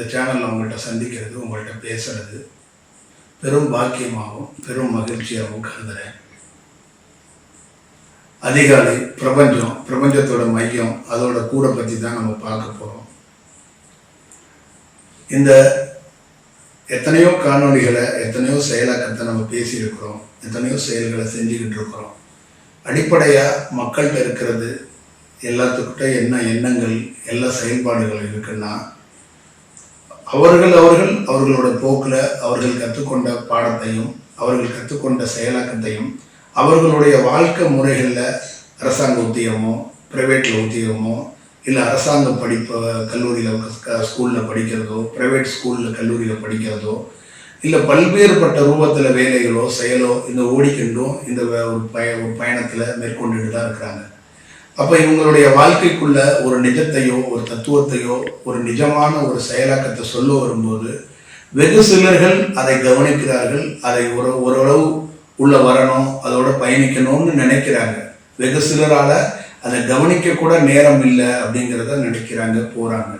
இந்த சேனலில் உங்கள்கிட்ட சந்திக்கிறது உங்கள்கிட்ட பேசுறது பெரும் பாக்கியமாகவும் பெரும் மகிழ்ச்சியாகவும் கருதுறேன். அதிகாலை பிரபஞ்சம் பிரபஞ்சத்தோட மையம் அதோட கூட பற்றி தான் நம்ம பார்க்க போகிறோம் இந்த எத்தனையோ காணொளிகளை எத்தனையோ செயலாக்கத்தை நம்ம பேசியிருக்கிறோம் எத்தனையோ செயல்களை செஞ்சுக்கிட்டு இருக்கிறோம். அடிப்படையாக மக்கள்கிட்ட இருக்கிறது எல்லாத்துக்கிட்ட என்ன எண்ணங்கள் எல்லா செயல்பாடுகள் இருக்குன்னா அவர்கள் அவர்கள் அவர்களோட போக்கில் அவர்கள் கற்றுக்கொண்ட பாடத்தையும் அவர்கள் கற்றுக்கொண்ட செயலாக்கத்தையும் அவர்களுடைய வாழ்க்கை முறைகளில் அரசாங்க உத்தியோகமோ ப்ரைவேட்டில் உத்தியோகமோ இல்லை அரசாங்க படிப்பு கல்லூரியில் ஸ்கூலில் படிக்கிறதோ ப்ரைவேட் ஸ்கூலில் கல்லூரியில் படிக்கிறதோ இல்லை பல்வேறுபட்ட ரூபத்தில் வேலைகளோ செயலோ இந்த ஓடிக்கொண்டும் இந்த ஒரு பய பயணத்தில் மேற்கொண்டுட்டு தான் இருக்கிறாங்க. அப்போ இவங்களுடைய வாழ்க்கைக்குள்ள ஒரு நிஜத்தையோ ஒரு தத்துவத்தையோ ஒரு நிஜமான ஒரு செயலாக்கத்தை சொல்ல வரும்போது வெகு சிலர்கள் அதை கவனிக்கிறார்கள் அதை ஒரு ஓரளவு உள்ள வரணும் அதோட பயணிக்கணும்னு நினைக்கிறாங்க. வெகு சிலரால அதை கவனிக்க கூட நேரம் இல்லை அப்படிங்கிறத நினைக்கிறாங்க போறாங்க.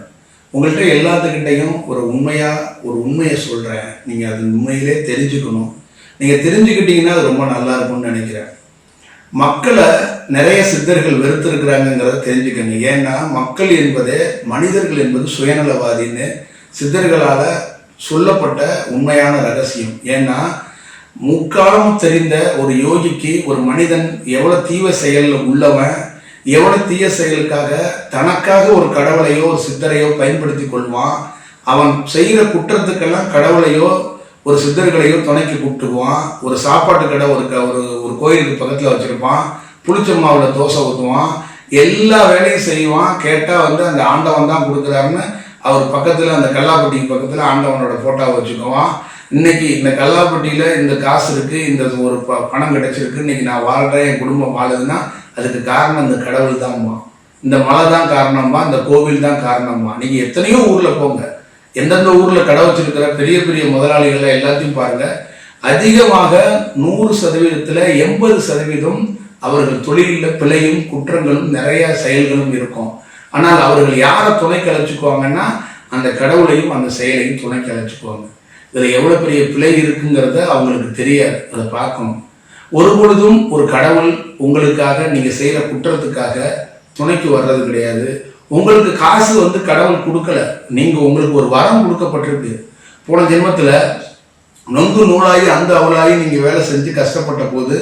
உங்கள்கிட்ட எல்லாத்துக்கிட்டையும் ஒரு உண்மையா ஒரு உண்மையை சொல்றேன். நீங்க அது உண்மையிலே தெரிஞ்சுக்கணும். நீங்க தெரிஞ்சுக்கிட்டீங்கன்னா அது ரொம்ப நல்லா இருக்கும்னு நினைக்கிறேன். மக்களை நிறைய சித்தர்கள் வெறுத்திருக்கிறாங்கங்கிறத தெரிஞ்சுக்கணும். ஏன்னா மக்கள் என்பது மனிதர்கள் என்பது சுயநலவாதின்னு சித்தர்களால் சொல்லப்பட்ட உண்மையான ரகசியம். ஏன்னா முக்காலம் தெரிந்த ஒரு யோகிக்கு ஒரு மனிதன் எவ்வளவு தீவ செயலில் உள்ளவன் எவ்வளவு தீய செயலுக்காக தனக்காக ஒரு கடவுளையோ ஒரு சித்தரையோ பயன்படுத்தி கொள்வான் அவன் செய்கிற குற்றத்துக்கெல்லாம் கடவுளையோ ஒரு சித்தர்களையோ துணைக்கு கூப்பிட்டுக்குவான். ஒரு சாப்பாட்டு கடை ஒரு க- ஒரு ஒரு கோயிலுக்கு பக்கத்தில் வச்சுருப்பான். புளிச்ச மாவில் தோசை ஊற்றுவான் எல்லா வேலையும் செய்வான். கேட்டால் வந்து அந்த ஆண்டவன் தான் கொடுக்குறாருன்னு அவர் பக்கத்தில் அந்த கல்லாப்பட்டிக்கு பக்கத்தில் ஆண்டவனோட ஃபோட்டோவை வச்சுக்குவான். இன்னைக்கு இந்த கல்லாப்பட்டியில் இந்த காசு இருக்குது இந்த ஒரு ப- பணம் கிடைச்சிருக்கு இன்னைக்கு நான் வாழ்கிறேன் என் குடும்பம் வாழுதுன்னா அதுக்கு காரணம் இந்த கடவுள் தான்மா. இந்த மலை தான் காரணமா இந்த கோவில் தான் காரணமா நீங்கள் எத்தனையோ ஊரில் போங்க. எந்தெந்த ஊரில் கடை வச்சிருக்கிற பெரிய பெரிய முதலாளிகள் எல்லாத்தையும் பாருங்க. அதிகமாக நூறு சதவீதத்தில் எண்பது சதவீதம் அவர்கள் தொழிலில் பிழையும் குற்றங்களும் நிறைய செயல்களும் இருக்கும். ஆனால் அவர்கள் யாரை துணைக்கு கலைச்சிக்குவாங்கன்னா அந்த கடவுளையும் அந்த செயலையும் துணைக்கு அழைச்சிக்குவாங்க இதில் எவ்வளோ பெரிய பிழை இருக்குங்கிறத அவங்களுக்கு தெரியாது. அதை பார்க்கணும். ஒரு பொழுதும் ஒரு கடவுள் உங்களுக்காக நீங்கள் செய்கிற குற்றத்துக்காக துணைக்கு வர்றது கிடையாது. உங்களுக்கு காசு வந்து கடவுள் கொடுக்கல. நீங்கள் உங்களுக்கு ஒரு வரம் கொடுக்கப்பட்டிருக்கு. போன ஜென்மத்தில் நொங்கு நூலாகி அந்த அவளாகி நீங்கள் வேலை செஞ்சு கஷ்டப்பட்ட போது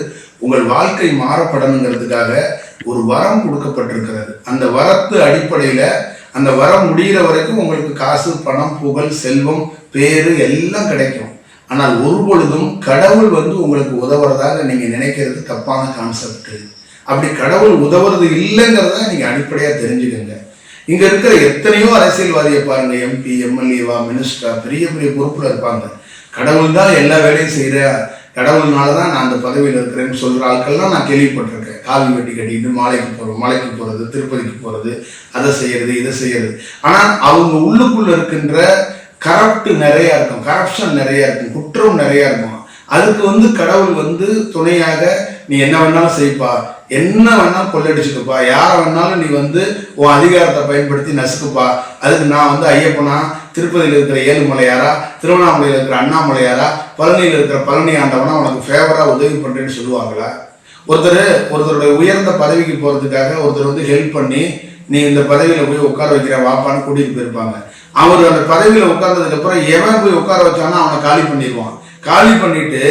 உங்கள் வாழ்க்கை மாறப்படணுங்கிறதுக்காக ஒரு வரம் கொடுக்கப்பட்டிருக்கிறது. அந்த வரத்து அடிப்படையில் அந்த வரம் முடிகிற வரைக்கும் உங்களுக்கு காசு பணம் புகழ் செல்வம் பேரு எல்லாம் கிடைக்கும். ஆனால் ஒரு பொழுதும் கடவுள் வந்து உங்களுக்கு உதவுறதாக நீங்கள் நினைக்கிறது தப்பான கான்செப்ட் அப்படி கடவுள் உதவுறது இல்லைங்கிறத நீங்கள் அடிப்படையாக தெரிஞ்சுக்கங்க. இங்க இருக்கிற எத்தனையோ அரசியல்வாதியை பாருங்க எம்பி எம்எல்ஏவா மினிஸ்டரா பெரிய பெரிய பொறுப்புல இருப்பாங்க. கடவுள் தான் எல்லா வேலையும் செய்யற கடவுள்னால தான் நான் அந்த பதவியில் இருக்கிறேன்னு சொல்ற ஆட்கள்லாம் நான் கேள்விப்பட்டிருக்கேன். காவி வெட்டி கட்டிட்டு மாலைக்கு போறது மாலைக்கு போறது திருப்பதிக்கு போறது அதை செய்யறது இதை செய்யறது. ஆனா அவங்க உள்ளுக்குள்ள இருக்கின்ற கரப்ட் நிறைய இருக்கும். கரப்ஷன் நிறைய இருக்கும். குற்றம் நிறைய இருக்கும். அதுக்கு வந்து கடவுள் வந்து துணையாக நீ என்ன வேணாலும் செய்ப்பா. என்ன வேணாலும் கொள்ளடிச்சுக்கப்பா. யாரை வேணாலும் நீ வந்து உன் அதிகாரத்தை பயன்படுத்தி நசுக்குப்பா. அதுக்கு நான் வந்து ஐயப்பனா திருப்பதியில் இருக்கிற ஏழுமலையாரா திருவண்ணாமலையில் இருக்கிற அண்ணாமலையாரா பழனியில் இருக்கிற பழனி ஆண்டவனா உனக்கு ஃபேவராக உதவி பண்ணுறேன்னு சொல்லுவாங்களா? ஒருத்தர் ஒருத்தருடைய உயர்ந்த பதவிக்கு போகிறதுக்காக ஒருத்தர் வந்து ஹெல்ப் பண்ணி நீ இந்த பதவியில் போய் உட்கார வைக்கிற வாப்பான்னு கூட்டிகிட்டு போயிருப்பாங்க. அவர் அந்த பதவியில் உட்கார்ந்ததுக்கப்புறம் எவன் போய் உட்கார வச்சானோ அவனை காலி பண்ணிடுவான் காலி பண்ணிட்டு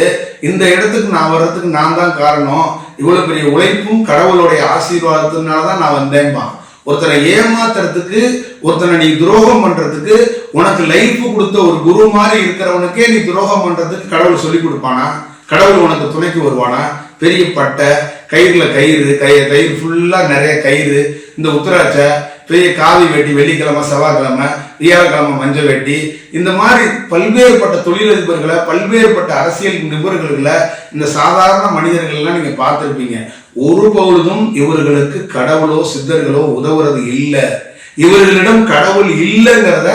இந்த இடத்துக்கு நான் வர்றதுக்கு நான் தான் காரணம். இவ்வளவு பெரிய உழைப்பும் கடவுளுடைய ஆசீர்வாதத்தினால தான் நான் வந்தேன்பா. ஒருத்தரை ஏமாத்துறதுக்கு ஒருத்தனை நீ துரோகம் பண்றதுக்கு உனக்கு லைஃப் கொடுத்த ஒரு குரு மாதிரி இருக்கிறவனுக்கே நீ துரோகம் பண்றதுக்கு கடவுள் சொல்லி கொடுப்பானா? கடவுள் உனக்கு துணைக்கு வருவானா? பெரிய பட்டை கயிறுல கயிறு கை கயிறு ஃபுல்லா நிறைய கயிறு. இந்த உத்தராட்சை பெரிய காவி வெட்டி வெள்ளிக்கிழமை செவ்வாய்க்கிழமை வியாழக்கிழமை மஞ்சள் வெட்டி இந்த மாதிரி பல்வேறுபட்ட தொழிலதிபர்களை பல்வேறுபட்ட அரசியல் நிபுணர்களை இந்த சாதாரண மனிதர்கள்லாம் நீங்க பார்த்துருப்பீங்க. ஒரு பொழுதும் இவர்களுக்கு கடவுளோ சித்தர்களோ உதவுறது இல்லை. இவர்களிடம் கடவுள் இல்லைங்கிறத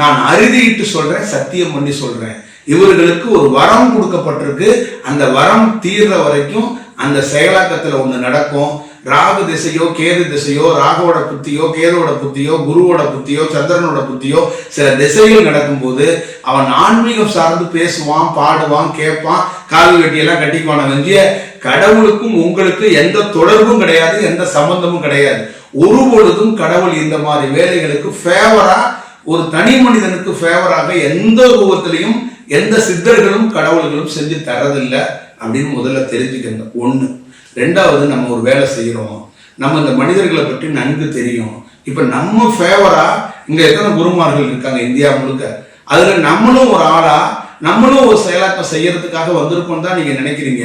நான் அறுதிட்டு சொல்றேன் சத்தியம் பண்ணி சொல்றேன். இவர்களுக்கு ஒரு வரம் கொடுக்கப்பட்டிருக்கு. அந்த வரம் தீர்ற வரைக்கும் அந்த செயலாக்கத்தில் ஒன்று நடக்கும். ராகு திசையோ கேது திசையோ ராகுவோட புத்தியோ கேதுவோட புத்தியோ குருவோட புத்தியோ சந்திரனோட புத்தியோ சில திசைகள் நடக்கும்போது அவன் ஆன்மீகம் சார்ந்து பேசுவான் பாடுவான் கேட்பான் கால் வெட்டியெல்லாம் கட்டிக்குவான. வெஞ்சிய கடவுளுக்கும் உங்களுக்கு எந்த தொடர்பும் கிடையாது எந்த சம்பந்தமும் கிடையாது. ஒரு பொழுதும் கடவுள் இந்த மாதிரி வேலைகளுக்கு ஃபேவரா ஒரு தனி மனிதனுக்கு ஃபேவராக எந்த ரூபத்திலையும் எந்த சித்தர்களும் கடவுள்களும் செஞ்சு தரதில்லை அப்படின்னு முதல்ல தெரிஞ்சுக்கணும். ஒன்று ரெண்டாவது நம்ம ஒரு வேலை செய்கிறோம் நம்ம இந்த மனிதர்களை பற்றி நன்கு தெரியும். இப்போ நம்ம ஃபேவரா இங்கே எத்தனை குருமார்கள் இருக்காங்க இந்தியா முழுக்க? அதில் நம்மளும் ஒரு ஆளா நம்மளும் ஒரு செயலாக்கம் செய்யறதுக்காக வந்திருக்கோம் தான் நீங்க நினைக்கிறீங்க.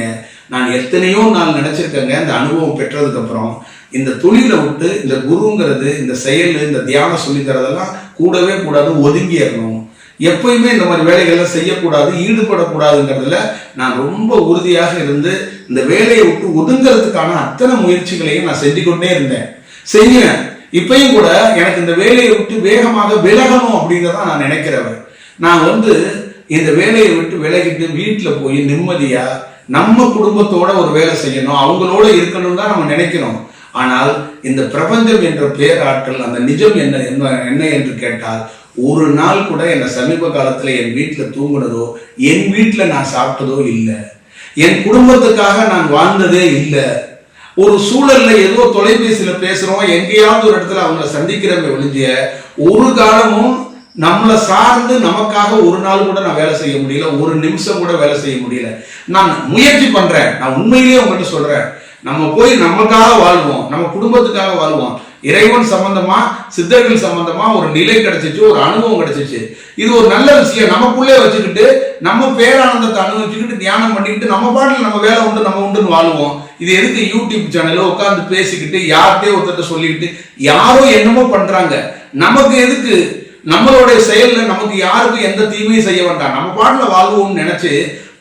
நான் எத்தனையோ நாள் நினைச்சிருக்கேங்க இந்த அனுபவம் பெற்றதுக்கு அப்புறம். இந்த தொழிலை விட்டு இந்த குருங்கிறது இந்த செயல் இந்த தியானம் சொல்லித்தரதெல்லாம் கூடவே கூடாது ஒதுங்கிடணும் எப்பயுமே இந்த மாதிரி வேலைகள்லாம் செய்யக்கூடாது ஈடுபடக்கூடாதுங்கிறதுல நான் ரொம்ப உறுதியாக இருந்து இந்த வேலையை விட்டு ஒதுங்கிறதுக்கான அத்தனை முயற்சிகளையும் நான் செஞ்சு கொண்டே இருந்தேன். செய்வேன். இப்பயும் கூட எனக்கு இந்த வேலையை விட்டு வேகமாக விலகணும் அப்படிங்கிறத நான் நினைக்கிறவர். நான் வந்து இந்த வேலையை விட்டு விலகிட்டு வீட்டில் போய் நிம்மதியாக நம்ம குடும்பத்தோட ஒரு வேலை செய்யணும். அவங்களோட இருக்கணும் தான் நம்ம நினைக்கிறோம் ஆனால் இந்த பிரபஞ்சம் என்ற பேராற்றல் அந்த நிஜம் என்ன என்ன என்ன என்று கேட்டால் ஒரு நாள் கூட என்னை சமீப காலத்தில் என் வீட்டில் தூங்குனதோ என் வீட்டில் நான் சாப்பிட்டதோ இல்லை. என் குடும்பத்துக்காக நான் வாழ்ந்ததே இல்லை. ஒரு சூழல்ல ஏதோ தொலைபேசியில் பேசுறோம் எங்கேயாவது ஒரு இடத்துல அவங்கள சந்திக்கிறவங்க ஒழிஞ்சிய ஒரு காலமும் நம்மளை சார்ந்து நமக்காக ஒரு நாள் கூட நான் வேலை செய்ய முடியல ஒரு நிமிஷம் கூட வேலை செய்ய முடியல. நான் முயற்சி பண்றேன். நான் உண்மையிலேயே உங்கள்கிட்ட சொல்றேன். நம்ம போய் நமக்காக வாழ்வோம். நம்ம குடும்பத்துக்காக வாழ்வோம். இறைவன் சம்பந்தமா சித்தர்கள் சம்பந்தமா ஒரு நிலை கிடைச்சிச்சு ஒரு அனுபவம் கிடைச்சிச்சு. இது ஒரு நல்ல விஷயம். நமக்குள்ளே வச்சுக்கிட்டு நம்ம பேரானந்தத்தை அனுபவிச்சுக்கிட்டு தியானம் பண்ணிக்கிட்டு நம்ம பாட்டில் நம்ம வேலை உண்டு நம்ம உண்டுன்னு வாழுவோம். இது எதுக்கு யூடியூப் சேனல்ல உட்காந்து பேசிக்கிட்டு யார்கிட்டயே ஒருத்தர்கிட்ட சொல்லிக்கிட்டு யாரோ என்னமோ பண்றாங்க. நமக்கு எதுக்கு? நம்மளுடைய செயல்ல நமக்கு யாருக்கும் எந்த தீமையும் செய்ய வேண்டாம். நம்ம பாட்டில் வாழ்வோம்னு நினைச்சு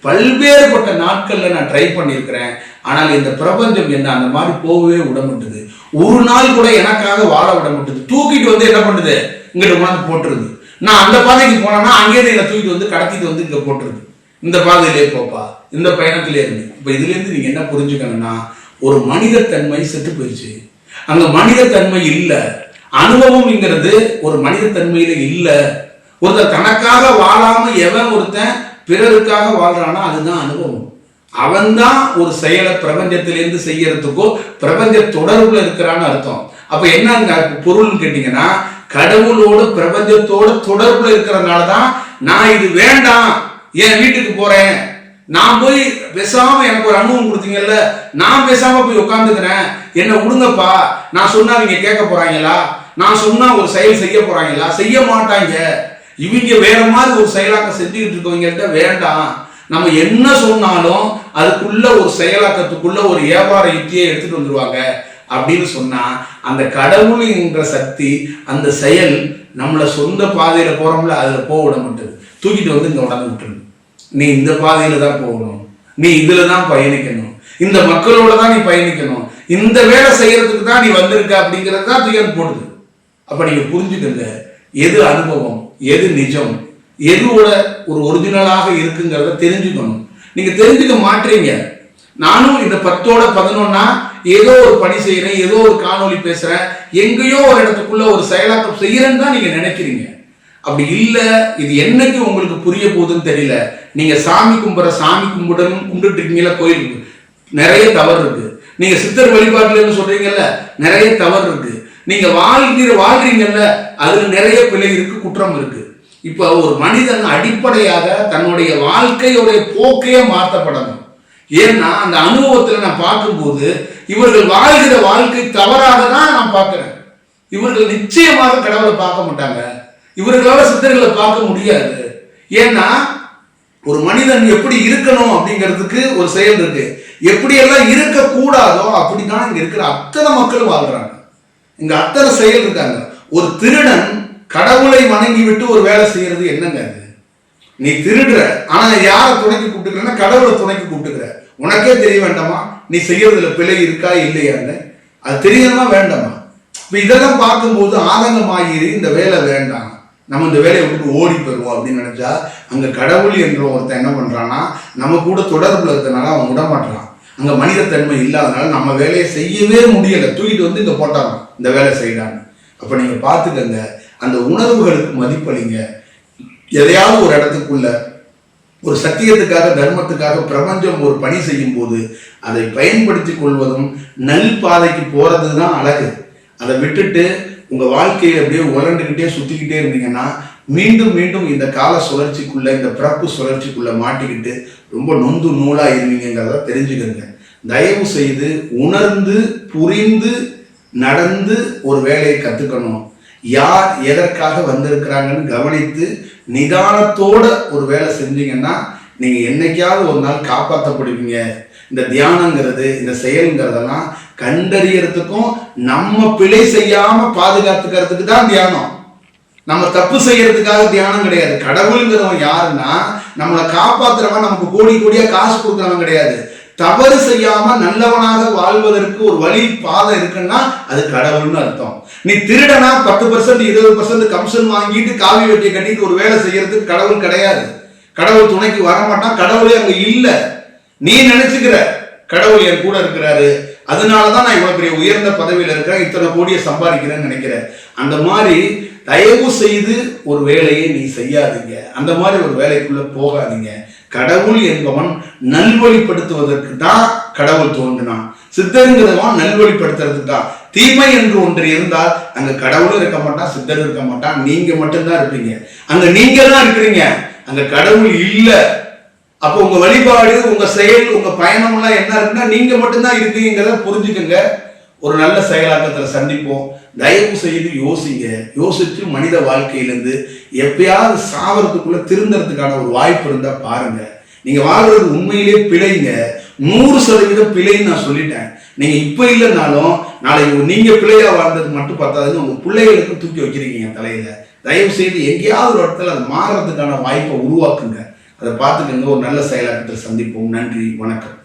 பல்வேறுபட்ட நாட்கள்ல நான் ட்ரை பண்ணியிருக்கிறேன். ஆனால் இந்த பிரபஞ்சம் என்ன அந்த மாதிரி போகவே விட மாட்டுது. ஒரு நாள் கூட எனக்காக வாழ விட மாட்டுது. தூக்கிட்டு வந்து என்ன பண்ணுது? இங்கிட்ட கொண்டாந்து போட்டுருது. நான் அந்த பாதைக்கு போனேன்னா அங்கேருந்து என்னை தூக்கிட்டு வந்து கடத்திட்டு வந்து இங்க போட்டுருது. இந்த பாதையிலே போப்பா இந்த பயணத்திலே இருந்து. இப்ப இதுல இருந்து நீங்க என்ன புரிஞ்சுக்கணும்னா ஒரு மனிதத்தன்மை செத்து போயிடுச்சு. அங்க மனிதத்தன்மை இல்ல. அனுபவம்ங்கிறது ஒரு மனிதத்தன்மையில இல்ல. ஒருத்தர் தனக்காக வாழாம எவன் ஒருத்தன் பிறருக்காக வாழ்றானா அதுதான் அனுபவம். அவன்தான் ஒரு செயலை பிரபஞ்சத்திலிருந்து செய்யறதுக்கோ பிரபஞ்ச தொடர்புல இருக்கிறான்னு அர்த்தம். அப்ப என்ன பொருள்னு கேட்டீங்கன்னா கடவுளோட பிரபஞ்சத்தோட தொடர்புல இருக்கிறதுனால தான் நான் இது வேண்டாம் என் வீட்டுக்கு போறேன்? நான் போய் பேசாம எனக்கு ஒரு அனுபவம் கொடுத்தீங்கல்ல நான் பேசாம போய் உட்காந்துக்கிறேன் என்ன விடுங்கப்பா நான் சொன்னா நீங்க கேட்க போறாங்களா? நான் சொன்னா ஒரு செயல் செய்ய போறாங்களா? செய்ய மாட்டாங்க. இவங்க வேற மாதிரி ஒரு செயலாக்க செஞ்சுக்கிட்டு இருக்கவங்கள்ட்ட வேண்டாம். நம்ம என்ன சொன்னாலும் அதுக்குள்ள ஒரு செயலாக்கத்துக்குள்ள ஒரு வியாபார யுக்தியை எடுத்துட்டு வந்துருவாங்க அப்படின்னு சொன்னா அந்த கடவுள் என்ற சக்தி அந்த செயல் நம்மளை சொந்த பாதையில போறோம்ல அதுல போக விட மாட்டேது. தூக்கிட்டு வந்து இங்க உடம்பு விட்டுருணும் நீ இந்த பாதையில தான் போகணும். நீ இதுல தான் பயணிக்கணும். இந்த மக்களோட தான் நீ பயணிக்கணும். இந்த வேலை செய்யறதுக்கு தான் நீ வந்திருக்க அப்படிங்கிறது தான் துயர் போடுது. அப்ப நீங்க புரிஞ்சுக்கங்க எது அனுபவம் எது நிஜம் எதுவோட ஒரு ஒரிஜினலாக இருக்குங்கிறத தெரிஞ்சுக்கணும். நீங்க தெரிஞ்சுக்க மாட்டீங்க. நானும் இந்த பத்தோட பதினொன்னா ஏதோ ஒரு பணி செய்யறேன் ஏதோ ஒரு காணொளி பேசுறேன் எங்கேயோ ஒரு இடத்துக்குள்ள ஒரு செயலாக்கம் செய்யறேன்னு தான் நீங்க நினைக்கிறீங்க. அப்படி இல்லை இது என்னைக்கு உங்களுக்கு புரிய போகுதுன்னு தெரியல. நீங்க சாமி கும்பிட்ற சாமி கும்பிடணும் கும்பிட்டு இருக்கீங்களா கோயிலுக்கு நிறைய தவறு இருக்கு. நீங்க சித்தர் வழிபாட்டுலன்னு சொல்றீங்கல்ல நிறைய தவறு இருக்கு. நீங்க வாழ்கிற வாழ்றீங்கல்ல அதுல நிறைய பிழை இருக்கு குற்றம் இருக்கு. இப்ப ஒரு மனிதன் அடிப்படையாக தன்னுடைய வாழ்க்கையுடைய போக்கையே மாற்றப்படணும். ஏன்னா அந்த அனுபவத்தில் நான் பார்க்கும்போது இவர்கள் வாழ்கிற வாழ்க்கை தவறாக தான் நான் பார்க்கிறேன். இவர்கள் நிச்சயமாக கடவுளை பார்க்க மாட்டாங்க. இவர்களால சித்தர்களை பார்க்க முடியாது. ஏன்னா ஒரு மனிதன் எப்படி இருக்கணும் அப்படிங்கிறதுக்கு ஒரு செயல் இருக்கு. எப்படியெல்லாம் இருக்கக்கூடாதோ அப்படிதான் இங்க இருக்கிற அத்தனை மக்கள் வாழ்றாங்க. இங்க அத்தனை செயல் இருக்காங்க. ஒரு திருடன் கடவுளை வணங்கி விட்டு ஒரு வேலை செய்யறது என்னங்க அது? நீ திருடுற. ஆனா யாரை துணைக்கு கூப்பிட்டுக்கிறன்னா கடவுளை துணைக்கு கூப்பிட்டுக்கிற. உனக்கே தெரிய வேண்டாமா? நீ செய்யறதுல பிழை இருக்கா இல்லையான்னு அது தெரியணுமா வேண்டாமா? இப்ப இதெல்லாம் பார்க்கும்போது ஆதங்கமாகி இந்த வேலை வேண்டாம். நம்ம இந்த வேலையை விட்டு ஓடி பெறுவோம் அப்படின்னு நினைச்சா அங்க கடவுள் என்ற ஒருத்தன் என்ன பண்றான்னா நம்ம கூட தொடர்புல இருக்கிறனால அவன் விடமாட்டான் அங்க மனிதத்தன்மை இல்லாதனால நம்ம வேலையை செய்யவே முடியல. தூக்கிட்டு வந்து இங்க போட்டாங்க இந்த வேலை செய்யலான்னு. அப்ப நீங்க பார்த்துக்கங்க அந்த உணர்வுகளுக்கு மதிப்பளிங்க. எதையாவது ஒரு இடத்துக்குள்ள ஒரு சத்தியத்துக்காக தர்மத்துக்காக பிரபஞ்சம் ஒரு பணி செய்யும் போது அதை பயன்படுத்தி கொள்வதும் நல் பாதைக்கு போறது தான் அழகு. அதை விட்டுட்டு உங்க வாழ்க்கையை அப்படியே உலண்டுக்கிட்டே சுத்திக்கிட்டே இருந்தீங்கன்னா மீண்டும் மீண்டும் இந்த கால சுழற்சிக்குள்ள இந்த பிறப்பு சுழற்சிக்குள்ள மாட்டிக்கிட்டு ரொம்ப நொந்து நூலா இருவீங்கிறத தெரிஞ்சுக்கங்க. தயவு செய்து உணர்ந்து புரிந்து நடந்து ஒரு வேலையை கத்துக்கணும். யார் எதற்காக வந்திருக்கிறாங்கன்னு கவனித்து நிதானத்தோட ஒரு வேலை செஞ்சீங்கன்னா நீங்க என்னைக்காவது ஒரு நாள் காப்பாற்றப்படுவீங்க இந்த தியானங்கிறது இந்த செயலுங்கிறதெல்லாம் கண்டறியறதுக்கும் நம்ம பிழை செய்யாம பாதுகாத்துக்கிறதுக்கு தான் தியானம். நம்ம தப்பு செய்யறதுக்காக தியானம் கிடையாது. கடவுளுங்கிறவன் யாருன்னா நம்மளை காப்பாத்துறவன் நமக்கு கோடி கோடியா காசு கொடுக்குறவன் கிடையாது. தவறு செய்யாம நல்லவனாக வாழ்வதற்கு ஒரு வழி பாதை இருக்குன்னா அது கடவுள்னு அர்த்தம். நீ திருடனா பத்து பர்சன்ட் இருபது பர்சன்ட் கமிஷன் வாங்கிட்டு காவி வெட்டியை கட்டிட்டு ஒரு வேலை செய்யறதுக்கு கடவுள் கிடையாது. கடவுள் துணைக்கு வரமாட்டான் கடவுளே அங்க இல்ல. நீ நினைச்சுக்கிற கடவுள் என் கூட இருக்கிறாரு. அதனாலதான் நான் இவ்வளவு பெரிய உயர்ந்த பதவியில இருக்கிறேன் இத்தனை கோடியை சம்பாதிக்கிறேன்னு நினைக்கிறேன். அந்த மாதிரி தயவு செய்து ஒரு வேலையை நீ செய்யாதீங்க. அந்த மாதிரி ஒரு வேலைக்குள்ள போகாதீங்க. கடவுள் என்பவன் நல்வழிப்படுத்துவதற்கு தான் கடவுள் தோன்றினான். சித்தருங்கிறவன் நல்வழிப்படுத்துறதுக்கு தான் தீமை என்று ஒன்று இருந்தால் அங்க கடவுளும் இருக்க மாட்டான் சித்தரும் இருக்க மாட்டான். நீங்க மட்டும்தான் இருப்பீங்க. அங்க நீங்க தான் இருக்கிறீங்க. அங்க கடவுள் இல்ல. அப்போ உங்க வழிபாடு உங்க செயல் உங்க பயணம் எல்லாம் என்ன இருக்குன்னா நீங்க மட்டும்தான் இருக்கீங்கிறத புரிஞ்சுக்கங்க. ஒரு நல்ல செயலாக்கத்தில் சந்திப்போம். தயவு செய்து யோசிங்க. யோசிச்சு மனித வாழ்க்கையிலேருந்து எப்பயாவது சாவரத்துக்குள்ள திருந்தறதுக்கான ஒரு வாய்ப்பு இருந்தால் பாருங்க. நீங்கள் வாழ்றது உண்மையிலேயே பிழைங்க. நூறு சதவீதம் பிழைன்னு நான் சொல்லிட்டேன். நீங்கள் இப்போ இல்லைனாலும் நாளைக்கு நீங்கள் பிழையாக வாழ்ந்தது மட்டும் பார்த்தாதுன்னு உங்கள் பிள்ளைகளுக்கும் தூக்கி வச்சிருக்கீங்க தலையில். தயவு செய்து எங்கேயாவது ஒரு இடத்துல அது மாறுறதுக்கான வாய்ப்பை உருவாக்குங்க. அதை பார்த்துக்கங்க. ஒரு நல்ல செயலாக்கத்தில் சந்திப்போம். நன்றி. வணக்கம்.